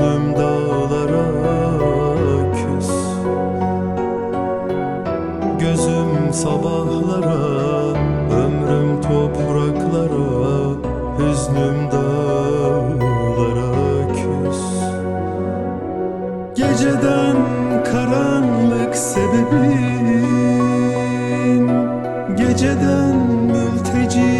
Hüznüm dağlara küs. Gözüm sabahlara Ömrüm topraklara Hüznüm dağlara küs. Geceden karanlık sebebin Geceden mülteci